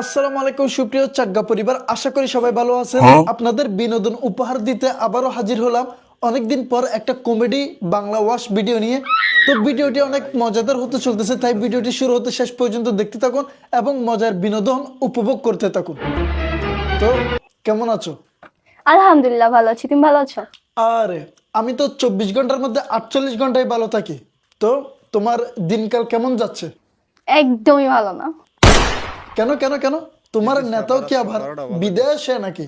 আসসালামু আলাইকুম সুপ্রিয় চাগ্গা পরিবার। আশা করি সবাই ভালো আছেন। আপনাদের বিনোদন উপহার দিতে আবারও হাজির হলাম। অনেকদিন পর একটা কমেডি বাংলা ওয়াশ ভিডিও নিয়ে। তো ভিডিওটি অনেক মজাদার হতে চলতেছে তাই ভিডিওটি শুরু হতে শেষ পর্যন্ত দেখতে থাকুন এবং মজার বিনোদন উপভোগ করতে থাকুন। তো কেমন আছো? আলহামদুলিল্লাহ ভালো আছি। তুমি ভালো আছো? আরে আমি তো চব্বিশ ঘণ্টার মধ্যে আটচল্লিশ ঘন্টায় ভালো থাকি। তো তোমার দিনকাল কেমন যাচ্ছে? একদমই ভালো না। কেন কেন কেন? তোমার নেতাও কি আবার বিদেশে নাকি?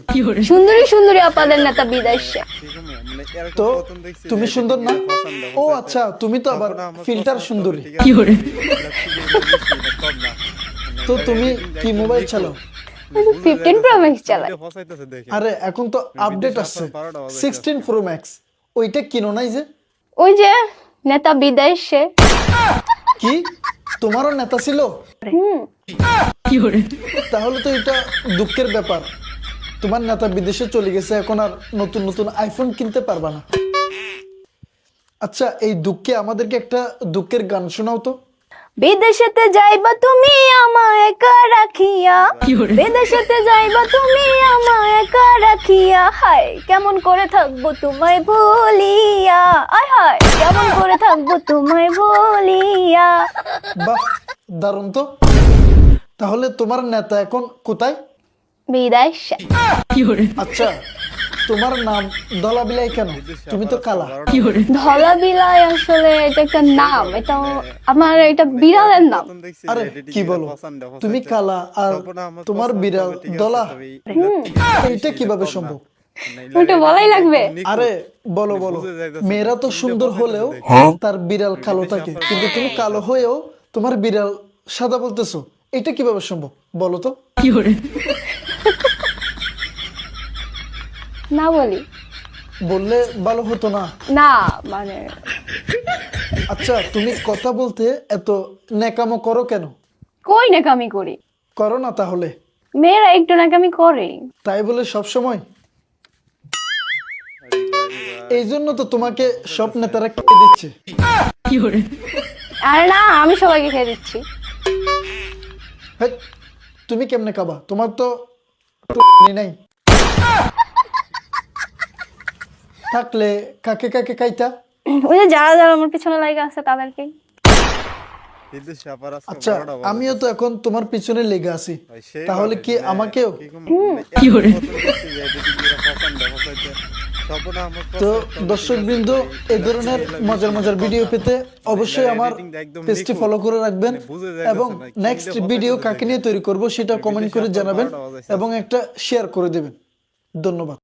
সুন্দরী সুন্দরী আপাদের নেতা বিদেশে। তো তুমি সুন্দর না? ও আচ্ছা তুমি তো আবার ফিল্টার সুন্দরী। তো তুমি কি মোবাইল চালাও? ফিফটিন প্রো ম্যাক্স চালাই। আরে এখন তো আপডেট আসছে। সিক্সটিন প্রো ম্যাক্স ওইটা কিনো নাই যে? ওই যে নেতা বিদেশে। কি? তোমারও নেতা ছিল? হুম। তাহলে তো এটা দুঃখের ব্যাপার। তোমার নেতা বিদেশে চলে গেছে এখন আর নতুন নতুন আইফোন কিনতে পারবা না। আচ্ছা এই দুঃখে আমাদেরকে একটা দুঃখের গান শোনাও তো। বিদেশেতে যাইবা তুমি আমায় একা রাখিয়া। বিদেশেতে যাইবা তুমি আমায় একা রাখিয়া। হায় কেমন করে থাকব তোমায় ভুলিয়া। আয় হায় কেমন করে থাকব তোমায় ভুলিয়া। বাহ দারুণ তো। তাহলে তোমার নেতা এখন কোথায়? বিদেশে আচ্ছা তোমার নাম দলাবিলাই কেন? তুমি তো কালা। ধলা বিলাই আসলে এটা একটা নাম এটা আমার এটা বিড়ালের নাম। আরে কি বলো? তুমি কালা আর তোমার বিড়াল দলা এইটা কীভাবে সম্ভব? ওটা বলাই লাগবে। আরে বলো বলো। মেয়েরা তো সুন্দর হলেও তার বিড়াল কালো থাকে। কিন্তু তুমি কালো হয়েও তোমার বিড়াল সাদা বলতেছো। এটা কীভাবে সম্ভব? বলো তো। না বলি। বললে ভালো হতো না। না মানে আচ্ছা তুমি কথা বলতে এত নেকামো করো কেন? কই নাকামি করি? করো না তাহলে। মেয়েরা একটু নাকামি করে। তাই বলে সব সময় এই জন্য তো তোমাকে সব নেতারা কেটে দিচ্ছে। আর না আমি সবাইকে খেয়ে দিচ্ছি। তুমি কেমনে খাবা? তোমার তো নাই থাকলে কাকে কাকে খাইতা? ওই যে যারা যারা আমার পিছনে লাগে আছে তাদেরকে। আচ্ছা আমিও তো এখন তোমার পিছনে লেগে আছি। তাহলে কি আমাকেও? তো দর্শক বৃন্দ এই ধরনের মজার মজার ভিডিও পেতে অবশ্যই আমার পেজটি ফলো করে রাখবেন এবং নেক্সট ভিডিও কাকে নিয়ে তৈরি করব সেটা কমেন্ট করে জানাবেন এবং একটা শেয়ার করে দেবেন। ধন্যবাদ।